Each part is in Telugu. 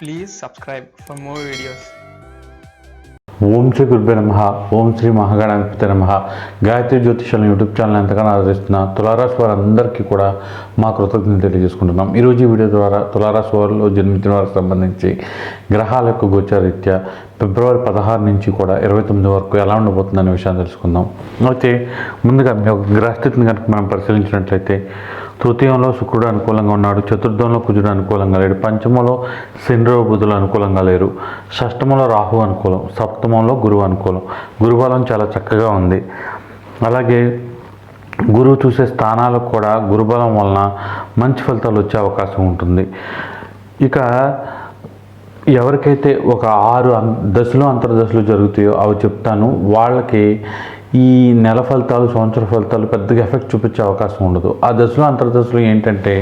Please subscribe for more videos ఓం శ్రీ గురుభ్య నమ. ఓం శ్రీ మహాగణాధిపతి నమ. గాయత్రి జ్యోతిషాల యూట్యూబ్ ఛానల్ ఎంతగానో ఆదరిస్తున్న తులారాశి వారందరికీ కూడా మా కృతజ్ఞతలు తెలియజేసుకుంటున్నాం. ఈరోజు ఈ వీడియో ద్వారా తులారాశి వారిలో జన్మించిన వారికి సంబంధించి గ్రహాల యొక్క గోచారీత్యా ఫిబ్రవరి పదహారు నుంచి కూడా ఇరవై తొమ్మిది వరకు ఎలా ఉండబోతుందనే విషయాన్ని తెలుసుకుందాం. అయితే ముందుగా మీ యొక్క గ్రహస్థితిని కనుక మనం పరిశీలించినట్లయితే తృతీయంలో శుక్రుడు అనుకూలంగా ఉన్నాడు చతుర్థంలో కుజుడు అనుకూలంగా లేడు పంచమంలో శనిరో బుధులు అనుకూలంగా లేరు షష్టమంలో రాహు అనుకూలం సప్తమంలో గురువు అనుకూలం. గురుబలం చాలా చక్కగా ఉంది. అలాగే గురువు చూసే స్థానాలకు కూడా గురుబలం వలన మంచి ఫలితాలు వచ్చే అవకాశం ఉంటుంది. ఇక ఎవరికైతే ఒక ఆరు అం- దశలు అంతర్దశలు జరుగుతాయో అవి చెప్తాను. వాళ్ళకి ఈ నెల ఫలితాలు సంవత్సర ఫలితాలు పెద్దగా ఎఫెక్ట్ చూపించే అవకాశం ఉండదు. ఆ దశలో అంతర్దశలు ఏంటంటే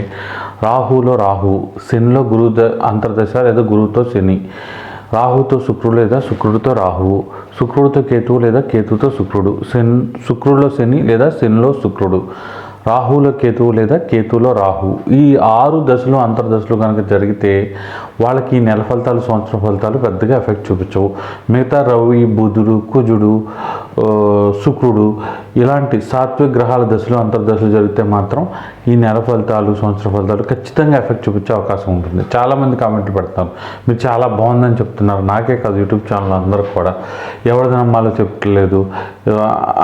రాహులో రాహు శనిలో గురువు ద అంతర్దశ లేదా గురువుతో శని. రాహుతో శుక్రుడు లేదా శుక్రుడితో రాహువు శుక్రుడితో కేతువు లేదా కేతువుతో శుక్రుడు. శని శుక్రుడిలో శని లేదా శనిలో శుక్రుడు. రాహులో కేతువు లేదా కేతువులో రాహు. ఈ ఆరు దశలు అంతర్దశలు కనుక జరిగితే వాళ్ళకి నెల ఫలితాలు సంవత్సరం ఫలితాలు పెద్దగా ఎఫెక్ట్ చూపించవు. మిగతా రవి బుధుడు కుజుడు శుక్రుడు ఇలాంటి సాత్విక గ్రహాల దశలు అంతర్దశలు జరిగితే మాత్రం ఈ నెల ఫలితాలు సంవత్సర ఫలితాలు ఖచ్చితంగా ఎఫెక్ట్ చూపించే అవకాశం ఉంటుంది. చాలామంది కామెంట్లు పెడతారు. మీరు చాలా బాగుందని చెప్తున్నారు. నాకే కాదు యూట్యూబ్ ఛానల్ అందరూ కూడా. ఎవరిది నమ్మాలో చెప్పట్లేదు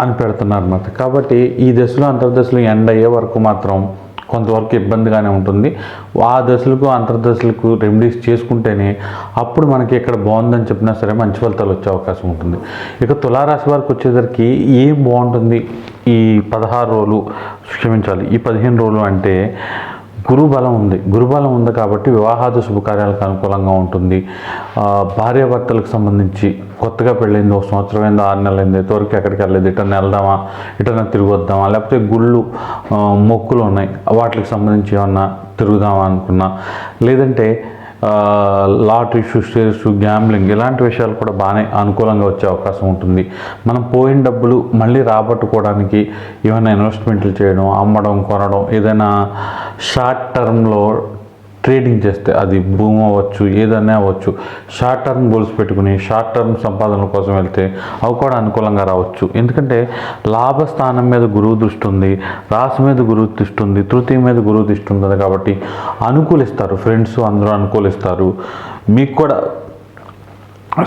అని పెడుతున్నారు అన్నమాట. కాబట్టి ఈ దశలో అంతర్దశలు ఎండ్ అయ్యే వరకు మాత్రం కొంతవరకు ఇబ్బందిగానే ఉంటుంది. ఆ దశలకు అంతర్దశలకు రెమెడీస్ చేసుకుంటేనే అప్పుడు మనకి ఇక్కడ బాగుందని చెప్పినా సరే మంచి ఫలితాలు వచ్చే అవకాశం ఉంటుంది. ఇక తులారాశి వారికి వచ్చేసరికి ఏం బాగుంటుంది? ఈ పదహారు రోజులు క్షమించాలి. ఈ పదిహేను రోజులు అంటే గురుబలం ఉంది. గురుబలం ఉంది కాబట్టి వివాహాది శుభకార్యాలకు అనుకూలంగా ఉంటుంది. భార్యాభర్తలకు సంబంధించి కొత్తగా పెళ్ళైంది ఒక సంవత్సరం అయిందో ఆరు నెలలు అయింది ఇంతవరకు ఎక్కడికి వెళ్ళలేదు. ఇటన్నా వెళ్దామా ఇటన్నా తిరిగి వద్దామా లేకపోతే గుళ్ళు మొక్కులు ఉన్నాయి. వాటికి సంబంధించి ఏమన్నా తిరుగుదామా అనుకున్నా. లేదంటే లాట్ ఇష్యూస్ షేర్స్ గ్యాంబ్లింగ్ ఇలాంటి విషయాలు కూడా బాగానే అనుకూలంగా వచ్చే అవకాశం ఉంటుంది. మనం పోయిన డబ్బులు మళ్ళీ రాబట్టుకోవడానికి ఏమైనా ఇన్వెస్ట్మెంట్లు చేయడం అమ్మడం కొనడం ఏదైనా షార్ట్ టర్మ్లో ట్రేడింగ్ చేస్తే అది భూమి అవ్వచ్చు ఏదైనా అవ్వచ్చు. షార్ట్ టర్మ్ గోల్స్ పెట్టుకుని షార్ట్ టర్మ్ సంపాదనల కోసం వెళ్తే అవి కూడా అనుకూలంగా రావచ్చు. ఎందుకంటే లాభస్థానం మీద గురువు దృష్టి ఉంది రాశి మీద గురువు దృష్టి ఉంది తృతీయ మీద గురువు దృష్టి ఉంటుంది కాబట్టి అనుకూలిస్తారు. ఫ్రెండ్స్ అందరూ అనుకూలిస్తారు. మీకు కూడా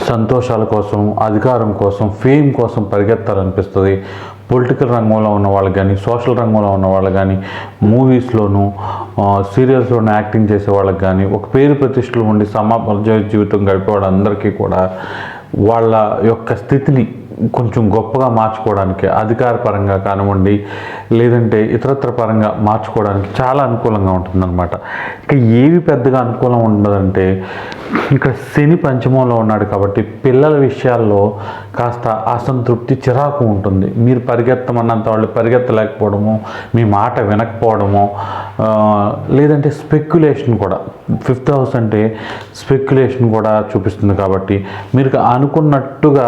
సంతోషాల కోసం అధికారం కోసం ఫేమ్ కోసం పరిగెత్తాలనిపిస్తుంది. పొలిటికల్ రంగంలో ఉన్న వాళ్ళు కానీ సోషల్ రంగంలో ఉన్న వాళ్ళు కానీ మూవీస్లోనూ సీరియల్స్లోనూ యాక్టింగ్ చేసే వాళ్ళకి కానీ ఒక పేరు ప్రతిష్టలు ఉండి సమాజ జీవితం గడిపే వాళ్ళందరికీ కూడా వాళ్ళ యొక్క స్థితిని కొంచెం గొప్పగా మార్చుకోవడానికి అధికార పరంగా కానివ్వండి లేదంటే ఇతరత్ర పరంగా మార్చుకోవడానికి చాలా అనుకూలంగా ఉంటుందన్నమాట. ఇక ఏవి పెద్దగా అనుకూలం ఉండదంటే ఇక్కడ శని పంచమంలో ఉన్నాడు కాబట్టి పిల్లల విషయాల్లో కాస్త అసంతృప్తి చిరాకు ఉంటుంది. మీరు పరిగెత్తమన్నంత వాళ్ళు పరిగెత్తలేకపోవడము మీ మాట వినకపోవడము లేదంటే స్పెక్యులేషన్ కూడా. ఫిఫ్త్ హౌస్ అంటే స్పెక్యులేషన్ కూడా చూపిస్తుంది కాబట్టి మీరు అనుకున్నట్టుగా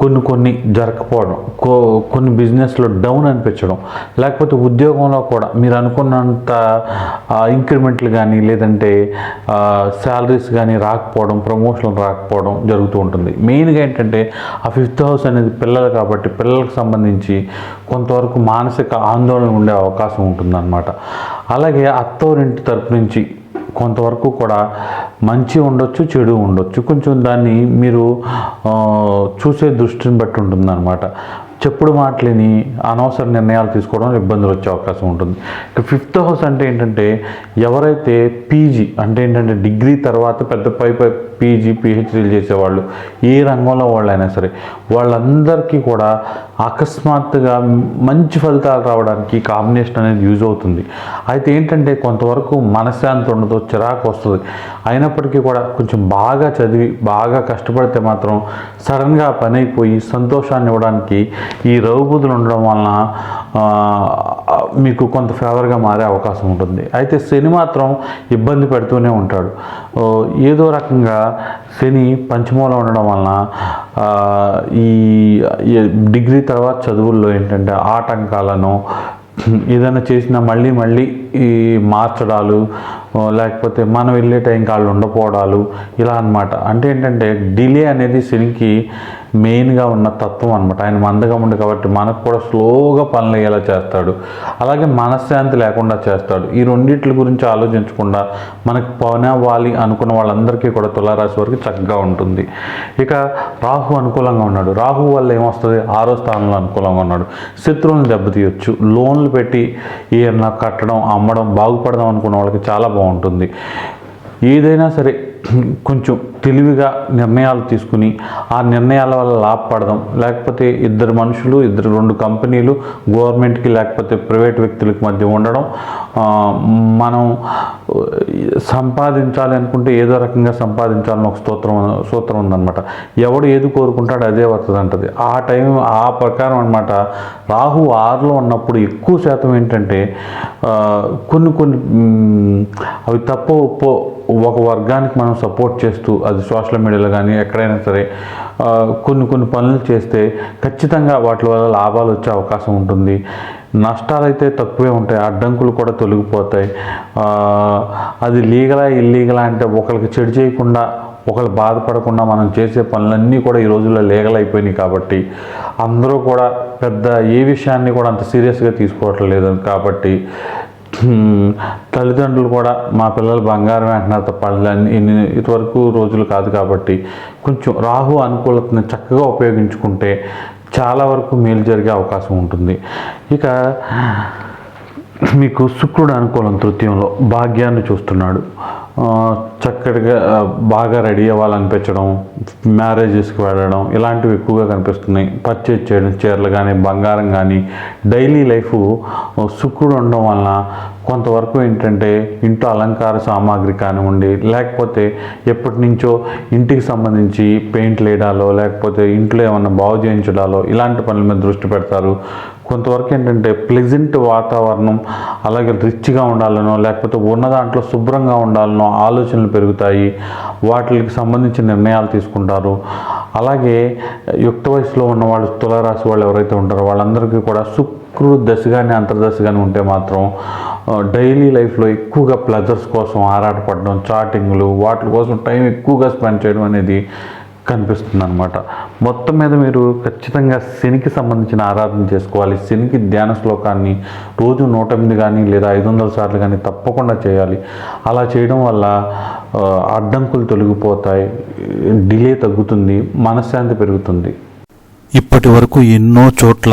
కొన్ని కొన్ని జరగకపోవడం కో కొన్ని బిజినెస్లో డౌన్ అనిపించడం లేకపోతే ఉద్యోగంలో కూడా మీరు అనుకున్నంత ఇంక్రిమెంట్లు కానీ లేదంటే శాలరీస్ కానీ రాకపోవడం ప్రమోషన్లు రాకపోవడం జరుగుతూ ఉంటుంది. మెయిన్గా ఏంటంటే ఆ ఫిఫ్త్ హౌస్ అనేది పిల్లలు కాబట్టి పిల్లలకు సంబంధించి కొంతవరకు మానసిక ఆందోళన ఉండే అవకాశం ఉంటుందన్నమాట. అలాగే అత్తోరింటి తరపు నుంచి కొంతవరకు కూడా మంచి ఉండొచ్చు చెడు ఉండొచ్చు. కొంచెం దాన్ని మీరు చూసే దృష్టిని బట్టి ఉంటుందన్నమాట. చెప్పుడు మాటలేని అనవసర నిర్ణయాలు తీసుకోవడం ఇబ్బందులు వచ్చే అవకాశం ఉంటుంది. ఇక ఫిఫ్త్ హౌస్ అంటే ఏంటంటే ఎవరైతే పీజీ అంటే ఏంటంటే డిగ్రీ తర్వాత పెద్ద పై పై పీజీ పిహెచ్డీలు చేసేవాళ్ళు ఏ రంగంలో వాళ్ళైనా సరే వాళ్ళందరికీ కూడా అకస్మాత్తుగా మంచి ఫలితాలు రావడానికి కాంబినేషన్ అనేది యూజ్ అవుతుంది. అయితే ఏంటంటే కొంతవరకు మనశ్శాంతి ఉండదు చిరాకు వస్తుంది. అయినప్పటికీ కూడా కొంచెం బాగా చదివి బాగా కష్టపడితే మాత్రం సడన్గా పని అయిపోయి సంతోషాన్ని ఇవ్వడానికి ఈ రౌబుధులు ఉండడం వలన మీకు కొంత ఫేవర్గా మారే అవకాశం ఉంటుంది. అయితే శని మాత్రం ఇబ్బంది పెడుతూనే ఉంటాడు. ఏదో రకంగా శని పంచమూలం ఉండడం వలన ఈ డిగ్రీ తర్వాత చదువుల్లో ఏంటంటే ఆటంకాలను ఏదైనా చేసినా మళ్ళీ మళ్ళీ ఈ మార్చడాలు లేకపోతే మనం వెళ్ళే టైంకి వాళ్ళు ఉండపోవడాలు ఇలా అన్నమాట. అంటే ఏంటంటే డిలే అనేది శనికి మెయిన్గా ఉన్న తత్వం అనమాట ఆయన మందగా మందగముండు కాబట్టి మనకు కూడా స్లోగా పనులు అయ్యేలా చేస్తాడు. అలాగే మనశ్శాంతి లేకుండా చేస్తాడు. ఈ రెండింటి గురించి ఆలోచించకుండా మనకు పని అవ్వాలి అనుకున్న వాళ్ళందరికీ కూడా తులారాశి వరకు చక్కగా ఉంటుంది. ఇక రాహు అనుకూలంగా ఉన్నాడు. రాహు వల్ల ఏమొస్తుంది? ఆరో స్థానంలో అనుకూలంగా ఉన్నాడు. శత్రువులను దెబ్బతీయొచ్చు. లోన్లు పెట్టి ఏమన్నా కట్టడం అమ్మడం బాగుపడదాం అనుకున్న వాళ్ళకి చాలా బాగుంటుంది. ఏదైనా సరే కొంచెం తెలివిగా నిర్ణయాలు తీసుకుని ఆ నిర్ణయాల వల్ల లాభపడదాం లేకపోతే ఇద్దరు మనుషులు ఇద్దరు రెండు కంపెనీలు గవర్నమెంట్కి లేకపోతే ప్రైవేట్ వ్యక్తులకి మధ్య ఉండడం మనం సంపాదించాలి అనుకుంటే ఏదో రకంగా సంపాదించాలని ఒక స్తోత్రం సూత్రం ఉందన్నమాట. ఎవడు ఏది కోరుకుంటాడు అదే వస్తుంది అంటది ఆ టైం ఆ ప్రకారం అనమాట రాహు ఆరులో ఉన్నప్పుడు ఎక్కువ శాతం ఏంటంటే కొన్ని కొన్ని అవి తప్ప ఒప్పో ఒక వర్గానికి మనం సపోర్ట్ చేస్తూ అది సోషల్ మీడియాలో కానీ ఎక్కడైనా సరే కొన్ని కొన్ని పనులు చేస్తే ఖచ్చితంగా వాటి వల్ల లాభాలు వచ్చే అవకాశం ఉంటుంది. నష్టాలు అయితే తక్కువే ఉంటాయి అడ్డంకులు కూడా తొలగిపోతాయి. అది లీగలా ఇల్లీగలా అంటే ఒకరికి చెడు చేయకుండా ఒకరు బాధపడకుండా మనం చేసే పనులన్నీ కూడా ఈ రోజుల్లో లీగల్ అయిపోయినాయి కాబట్టి అందరూ కూడా పెద్ద ఏ విషయాన్ని కూడా అంత సీరియస్గా తీసుకోవట్లేదు కాబట్టి తల్లిదండ్రులు కూడా మా పిల్లలు బంగారం అంటున్నారు తప్ప ఇన్ని ఇటువరకు రోజులు కాదు కాబట్టి కొంచెం రాహు అనుకూలతను చక్కగా ఉపయోగించుకుంటే చాలా వరకు మేలు జరిగే అవకాశం ఉంటుంది. ఇక మీకు శుక్రుడు అనుకూలం తృతీయంలో భాగ్యాన్ని చూస్తున్నాడు. చక్కటిగా బాగా రెడీ అవ్వాలనిపించడం మ్యారేజెస్కి వెళ్ళడం ఇలాంటివి ఎక్కువగా కనిపిస్తున్నాయి. పర్చేజ్ చేయడం చీరలు కానీ బంగారం కానీ డైలీ లైఫ్ సుక్కుడు ఉండడం వలన కొంతవరకు ఏంటంటే ఇంట్లో అలంకార సామాగ్రి కానివ్వండి లేకపోతే ఎప్పటి నుంచో ఇంటికి సంబంధించి పెయింట్లు వేయడాలో లేకపోతే ఇంట్లో ఏమన్నా బాగు చేయించడాలో ఇలాంటి పనుల మీద దృష్టి పెడతారు. కొంతవరకు ఏంటంటే ప్లెజెంట్ వాతావరణం అలాగే రిచ్గా ఉండాలనో లేకపోతే ఉన్న దాంట్లో శుభ్రంగా ఉండాలనో ఆలోచనలు పెరుగుతాయి వాటికి సంబంధించిన నిర్ణయాలు తీసుకుంటారు. అలాగే యుక్త వయసులో ఉన్న వాళ్ళు తులారాశి వాళ్ళు ఎవరైతే ఉంటారో వాళ్ళందరికీ కూడా శుక్రుడు దశ కానీ అంతర్దశ కానీ ఉంటే మాత్రం డైలీ లైఫ్లో ఎక్కువగా ప్లెజర్స్ కోసం ఆరాటపడడం చాటింగ్లు వాటి కోసం టైం ఎక్కువగా స్పెండ్ చేయడం అనేది కనిపిస్తుంది అనమాట మొత్తం మీద మీరు ఖచ్చితంగా శనికి సంబంధించిన ఆరాధన చేసుకోవాలి. శనికి ధ్యాన శ్లోకాన్ని రోజు నూట ఎనిమిది కానీ లేదా ఐదు వందల సార్లు కానీ తప్పకుండా చేయాలి. అలా చేయడం వల్ల అడ్డంకులు తొలగిపోతాయి. డిలే తగ్గుతుంది. మనశ్శాంతి పెరుగుతుంది. ఇప్పటి వరకు ఎన్నో చోట్ల